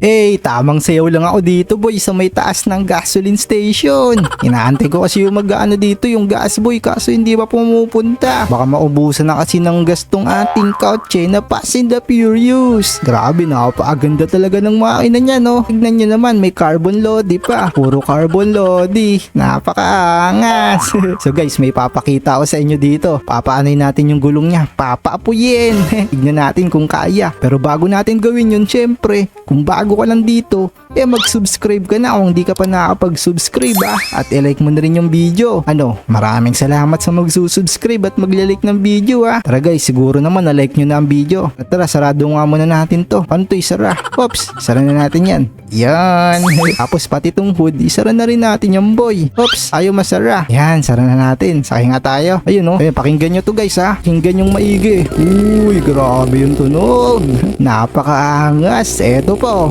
Eh, tamang sayaw lang ako dito boy sa may taas ng gasoline station. Inaantay ko kasi yung mag-ano dito yung gas boy kaso hindi pa pumupunta. Baka maubusan na kasi ng gas tong ating kotse na Fast and the Furious. Grabe, napakaganda talaga ng makina niya no. Tignan nyo naman, may carbon lodi pa. Puro carbon lodi. Napakaangas. so guys, may papakita ako sa inyo dito. Papaanoy natin yung gulong niya. Papaapuyin. Tignan natin kung kaya. Pero bago natin gawin yun, syempre, kung bago ka lang dito, eh mag-subscribe ka na kung hindi ka pa nakapag-subscribe ah. At i-like mo na rin yung video. Ano, maraming salamat sa magsusubscribe at maglalike ng video ah. Tara guys, siguro naman na-like nyo na ang video. At tara, sarado nga muna natin to. Paano to isara? Oops, sara na natin yan. Yan. Tapos pati tong hood, isara na rin natin yung boy. Oops, ayaw masara. Yan, sara na natin. Sakay nga tayo. Ayun oh. Ayun, pakinggan nyo to guys ha. Pakinggan yung maigi. Uy, grabe yung tunog. Napakaangas. Eto po.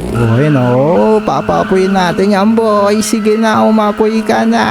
Oh, ayun oh. Papapuyin natin yan boy. Sige na, umapoy ka na.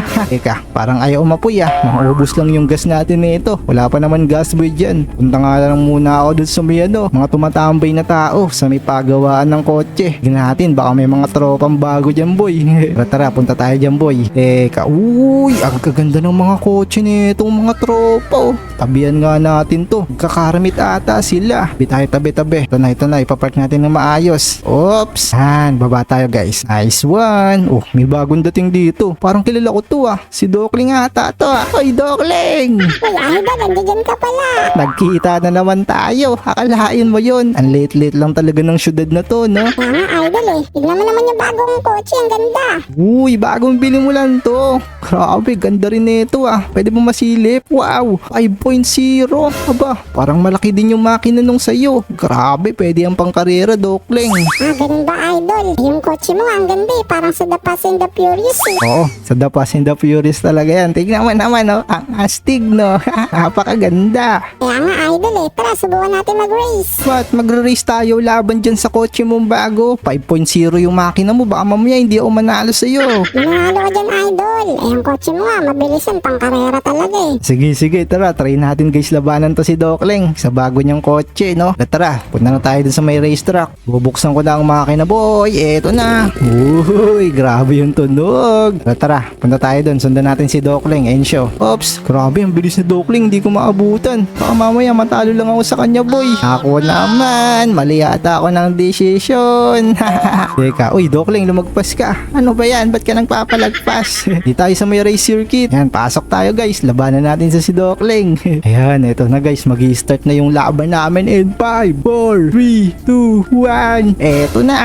Teka, parang ayaw umapoy ah. Makaubos lang yung gas natin nito. Wala pa naman gas boy dyan. Punta nga lang muna ako dun sa may ano, mga tumatambay na tao sa may pagawaan ng kotse. Tignan natin, baka may mga tropang bago dyan boy. tara tara, punta tayo dyan boy. Teka, uy, ang kaganda ng mga kotse nitong mga tropa oh. Tabihan nga natin to. Kakaramit ata sila. Bitay tabi-tabi. Ito na, ito na. Ipapark natin ng maayos. Oops. Han, baba tayo guys. Nice one. Oh, may bagong dating dito. Parang kilala ko to ah. Si Dokling ata to ah. Hoy, Dokling! Uy, Idol, nandiyan ka pala. Nagkita na naman tayo. Akalain mo yon. Ang late-late lang talaga ng syudad na to, no? Nga, Idol eh. Tignan mo naman yung bagong kotse, ang ganda. Uy, bagong bili mo lang to. Grabe, ganda rin nito ah. Pwede mo masilip. Wow, 5.0. Aba, parang malaki din yung makina nung sayo. Grabe, pwede ang pangkarera, Dokling. Ah, ganun ba, Idol? Yung kotse mo, ang ganda eh. Parang sa The Fast and the Furious eh. Oo, sa The Fast and the Furious talaga yan. Tignan mo naman, oh. Ang astig, no? Napakaganda. Kaya nga, Idol eh. Tara, subukan natin mag-race. What? Magre-race tayo laban dyan sa kotse mong bago. 5.0 yung makina mo. Baka mamaya hindi ako manalo sa'yo. Manalo ka dyan, Idol. Eh, yung kotse mo nga, mabilis yan. Pangkarera talaga eh. Sige, sige. Tara, try natin guys labanan to si Dokling sa bago niyang kotse, no? Tara, punta na tayo dun sa may racetrack. Bubuksan ko na ang makina, boy. Eto na. Uy, grabe yung tunog. Tara. Punta tayo dun. Sundan natin si Dokling. Ensyo. Oops, grabe. Ang bilis ni Dokling. Hindi ko maabutan. Baka mamaya matalo lang ako sa kanya, boy. Ako naman. Mali yata ako ng decision. Teka, uy, Dokling, lumagpas ka. Ano ba yan? Ba't ka nagpapalagpas? Di tayo sa may race circuit. Yan, pasok tayo guys. Labanan natin sa si Dokling. Ayan, eto na guys. mag start na yung laban namin in 5, 4, 3, 2, 1. Eto na.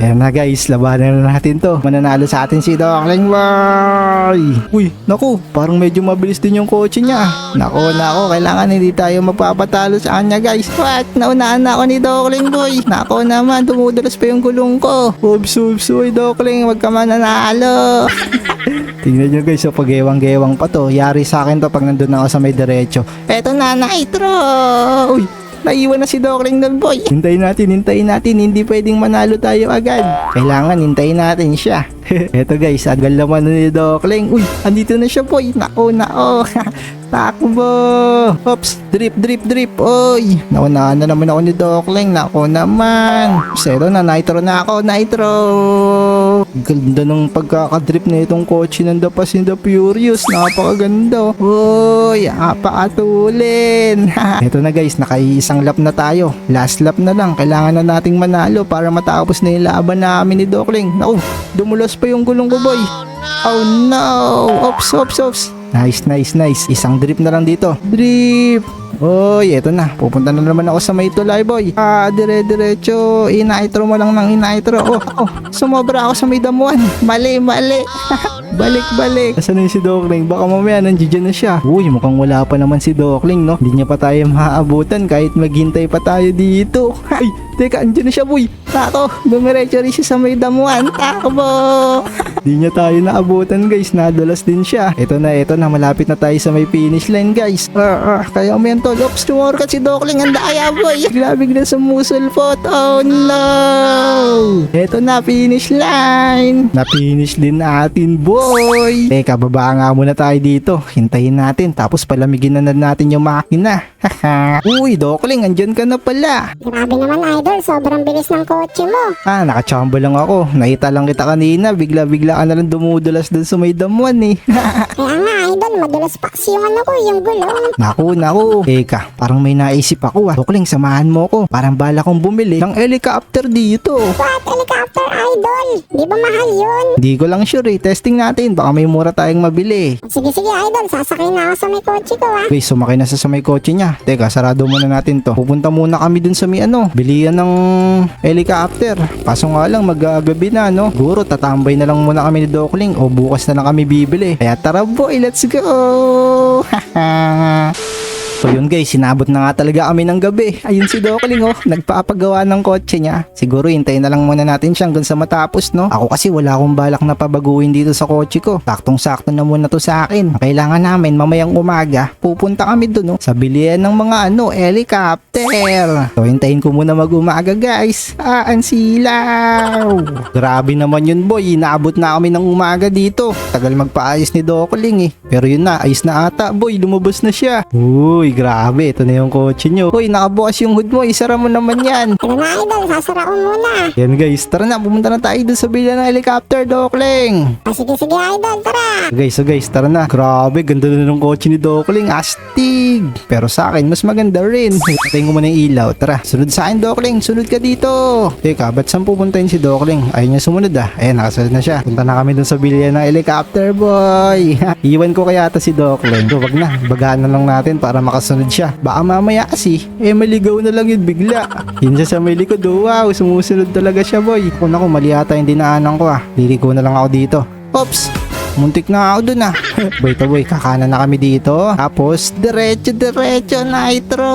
Ayan na guys, labanan na natin to. Mananalo sa atin si Dokling, boy. Uy, naku, parang medyo mabilis din yung kotse niya. Nako, nako, kailangan hindi tayo magpapatalo sa kanya guys. What? Naunahan na ako ni Dokling, boy. Nako naman, dumudulas pa yung gulong ko. Oops, oops, uy, Dokling, wag ka mananalo. Tingnan nyo guys, so pag-ewang-gewang pa to. Yari sa akin to pag nandun ako sa may derecho. Eto na, Nitro! Uy, naiwan na si Dokling nun, boy. Hintayin natin, hintayin natin. Hindi pwedeng manalo tayo agad. Kailangan hintayin natin siya. Eto guys, agal naman na ni Dokling. Uy, andito na siya, boy. Nako, nako. Takbo! Oops! Drip, drip, drip! Oy! Naunahan na naman ako ni Dokling. Nako naman! Zero na, nitro na ako, nitro! Ganda ng pagkakadrip na itong kotse ng The Fast and the Furious. Napakaganda. Uy, apakatulin. Ito na guys, nakaiisang lap na tayo. Last lap na lang. Kailangan na nating manalo para matapos na yung laban namin ni Dokling. Naku, dumulos pa yung gulong ko boy. Oh no! Ops, ops, ops. Nice, nice, nice. Isang drip na lang dito. Drip! Oy, eto na. Pupunta na naman ako sa may tulay, boy. Ah, dire-diretso. Inaitro mo lang ng inaitro. Oh, oh. Sumobra ako sa may damuan. Mali, mali. balik, balik. Asan na si Dokling? Baka mamaya nandiyan na siya. Uy, mukhang wala pa naman si Dokling, no? Hindi niya pa tayo maaabutan kahit maghintay pa tayo dito. Ay, teka, andyan na siya, boy. Tako, dumiretso rin siya sa may damuan. Takbo! Di niya tayo naabutan guys, nadulas din siya. Ito na, ito na, malapit na tayo sa may finish line guys. Ah, ah, kaya mo yan tol. Oops, tumor ka si Dokling, ang daya boy. Bigla bigla sa muscle pot. Oh no! Eto na, finish line. Na-finish din natin, boy. Teka, baba nga muna tayo dito. Hintayin natin. Tapos palamigin na na natin yung makina. Haha. Uy, Dokling, andyan ka na pala. Grabe naman idol, sobrang bilis ng kotse mo. Ah, nakachamba lang ako. Nakita lang kita kanina. Bigla-bigla ka na lang dumudulas dun sa may damuan eh. Kaya nga idol, madulas pa kasi yung ano ko, yung gulong. naku, naku. Teka, parang may naisip ako ah. Dokling, samahan mo ko. Parang bala kong bumili ng helicopter dito. What? Helicopter idol? Di ba mahal yun? Hindi ko lang sure eh. Testing natin. Baka may mura tayong mabili. Sige sige idol, sasakay na ako sa may kotse ko ha. Guys, sumakay na sa sa may kotse niya. Teka, sarado muna natin to. Pupunta muna kami dun sa may ano, bilian ng helicopter. Kaso nga lang, mag-agabi na, no? Guro, tatambay na lang muna kami ni Dokling o bukas na lang kami bibili. Kaya tara boy, let's go! Hello! So yun guys, sinabot na nga talaga kami ng gabi. Ayun si Dokling oh, nagpapagawa ng kotse niya. Siguro hintayin na lang muna natin siyang hanggang sa matapos no. Ako kasi wala akong balak na pabaguhin dito sa kotse ko. Saktong sakto na muna to sa akin. Ang Kailangan namin mamayang umaga, pupunta kami doon no, sa bilihan ng mga ano, helicopter. So hintayin ko muna mag-umaga guys. Ah, ang silaw. Grabe naman yun boy, inaabot na kami ng umaga dito. Tagal magpaayos ni Dokling eh. Pero yun na, ayos na ata boy, lumabas na siya. Uy, grabe, ito na yung kotse nyo. Uy, nakabukas yung hood mo, isara mo naman yan. Tara na idol, sasara ko muna. Yan guys, tara na, pumunta na tayo dun sa bila ng helicopter, Dokling. Ah, sige sige idol, tara. Guys, so guys, tara na. Grabe, ganda na ng kotse ni Dokling. Astig! Pero sa akin, mas maganda rin. Patayin ko muna yung ilaw. Tara, sunod sa akin, Dokling. Sunod ka dito. Teka, ba't saan pupuntahin si Dokling? Ayaw niya sumunod ah. Ayan, nakasunod na siya. Punta na kami dun sa bilya ng helicopter, boy. Iwan ko kaya to si Dokling. So, wag na. Bagaan na lang natin para makasunod siya. Baka mamaya kasi, eh maligaw na lang yun bigla. Yun siya sa may likod. Oh, wow, sumusunod talaga siya, boy. Kung ako, mali ata yung dinaanan ko ah. Liliko na lang ako dito. Oops! Muntik na ako dun ah. boy to boy, kakanan na kami dito. Tapos, diretso, diretso, nitro.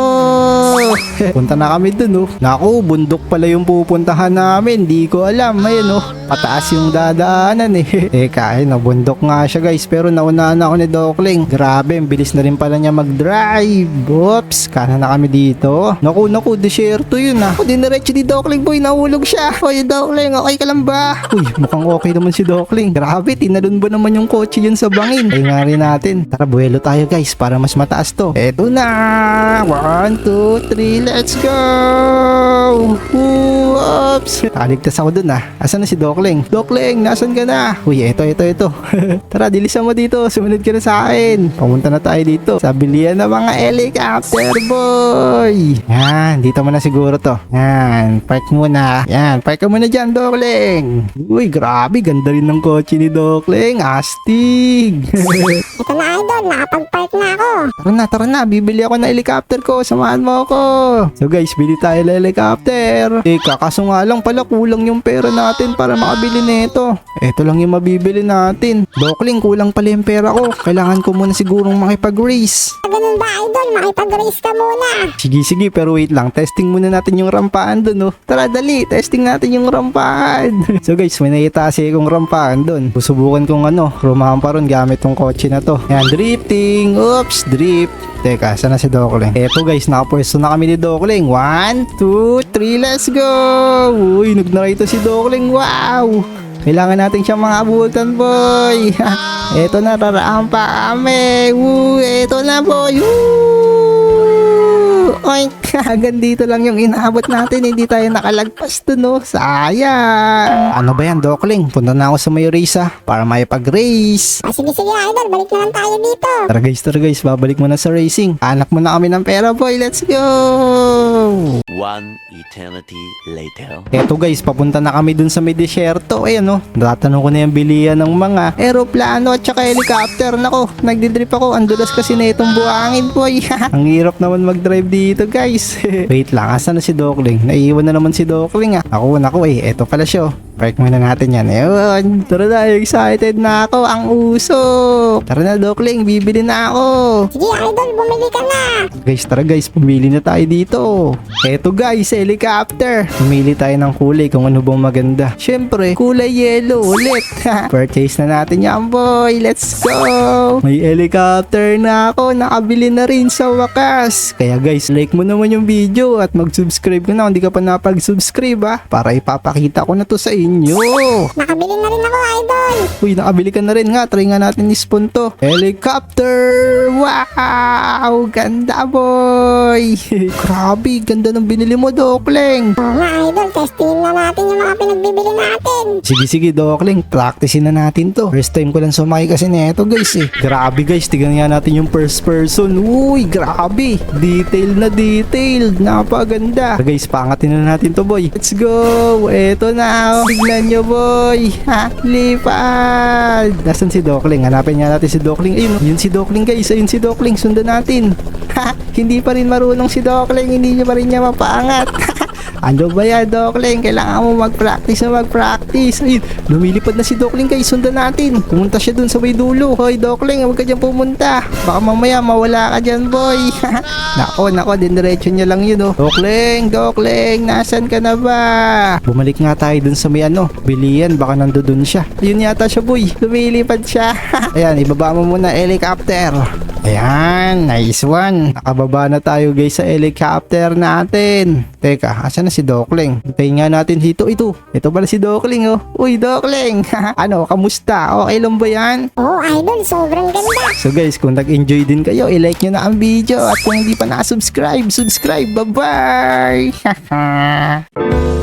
Punta na kami dun oh. Naku, bundok pala yung pupuntahan namin. Di ko alam. Ayun oh. Pataas yung dadaanan eh. Teka, ayun oh, bundok nga siya guys. Pero naunahan ako ni Dokling. Grabe, ang bilis na rin pala niya mag-drive. Oops, kanan na kami dito. Naku, naku, desierto yun ah. O, diniretso ni Dokling boy, nahulog siya. Oy, Dokling, okay ka lang ba? Uy, mukhang okay naman si Dokling. Grabe, tinalon ba naman yung kotse yun sa bangin? Ay nga rin natin. Tara, buwelo tayo guys para mas mataas to. Eto na! One, two, three, let's go! Oops! Nakaligtas ako dun ah. Asan na si Dokling? Dokling, nasan ka na? Uy, eto, eto, eto. Tara, dilisan mo dito. Sumunod ka na sa akin. Pumunta na tayo dito. Sa bilihan ng mga helicopter, boy! Yan, dito mo na siguro to. Yan, park muna. Yan, park ka muna dyan, Dokling. Uy, grabe. Ganda rin ng kotse ni Dokling. Astig! Ito na idol, nakapag-park na ako. Tara na, tara na. Bibili ako ng helicopter ko. Samahan mo ako. So guys, bili tayo ng helicopter. Teka, kaso nga lang pala kulang yung pera natin para makabili nito. Ito lang yung mabibili natin. Dokling, kulang pala yung pera ko. Kailangan ko muna sigurong makipag-race. Ah, Ganun ba idol, makipag-race ka muna. Sige, sige, pero wait lang. Testing muna natin yung rampaan dun, oh. Tara, dali. Testing natin yung rampaan. so guys, may naitasi akong rampaan dun. Susubukan kong ano, rumahan pa ron gamit tong kotse na to. Yan, drifting. Oops, drift. Teka, saan na si Dokling? Eto guys, nakapwesto na kami ni Dokling. One, two, three, let's go! Uy, nagnarito si Dokling. Wow! Kailangan natin siyang mga abutan, boy. Eto na, raraan pa kami. Woo, eto na, boy. Woo! Hanggang dito lang yung inaabot natin. Hindi tayo nakalagpas dun, no? Sayang! Ano ba yan, Dokling? Punta na ako sa may race, para may pag-race. Ah, sige sige idol, balik na lang tayo dito. Tara guys, tara guys, babalik mo na sa racing. Anak mo na kami ng pera, boy. Let's go! One eternity later. Eto guys, papunta na kami dun sa may desierto. Ayan no, natatanong ko na yung bilihan ng mga aeroplano at saka helicopter. Nako, nagdidrip ako. Andulas kasi na itong buhangin boy. Ang hirap naman mag-drive dito guys. Wait lang, asa na si Dokling? Naiiwan na naman si Dokling ah. Ako, nako eh, eto pala siya oh. Park muna natin yan. Ayun. Tara na, excited na ako. Ang uso. Tara na, Dokling. Bibili na ako. Sige, idol, bumili ka na. Guys, tara guys, pumili na tayo dito. Eto guys, helicopter. Pumili tayo ng kulay kung ano bang maganda. Syempre, kulay yellow ulit. Purchase na natin yan, boy. Let's go. May helicopter na ako. Nakabili na rin sa wakas. Kaya guys, like mo naman yung video at mag-subscribe ka na kung di ka pa napag-subscribe ha. Para ipapakita ko na to sa inyo. Nakabili na rin ako, idol. Uy, nakabili ka na rin nga. Try nga natin i-spawn to. Helicopter! Wow! Ganda, boy! Grabe, ganda ng binili mo, Dokling. Oo nga, idol, testingin na natin yung mga pinagbibili natin. Sige, sige, Dokling. Practicein na natin to. First time ko lang sumakay kasi neto, guys eh. Grabe, guys. Tignan nga natin yung first person. Uy, grabe. Detail na detailed. Napaganda. So, guys, pangatin na natin to, boy. Let's go! Eto na. Tignan nyo, boy. Ha? Lipad! Nasaan si Dokling? Hanapin nga natin si Dokling. Ayun, yun si Dokling, guys. Ayun si Dokling. Sundan natin. Ha? Hindi pa rin marunong si Dokling. Hindi niya pa rin niya mapaangat. Ano ba yan, Dokling? Kailangan mo mag-practice na mag-practice. Ayun, lumilipad na si Dokling guys. Sundan natin. Pumunta siya dun sa may dulo. Hoy, Dokling, huwag ka dyan pumunta. Baka mamaya mawala ka dyan, boy. nako, nako, diniretso niya lang yun, oh. Dokling, Dokling, nasan ka na ba? Bumalik nga tayo dun sa may ano, bilian. Baka nandun siya. Ayun yata siya, boy. Lumilipad siya. Ayan, ibaba mo muna helicopter. Ayan, nice one. Nakababa na tayo guys sa helicopter natin. Teka, asan na si Dokling? Hintayin nga natin dito. Ito, ito pala si Dokling oh. Uy, Dokling! ano, kamusta? Okay lang ba yan? Oo, idol, sobrang ganda. So guys, kung nag-enjoy din kayo, i-like nyo na ang video. At kung hindi pa na-subscribe, subscribe. Bye-bye!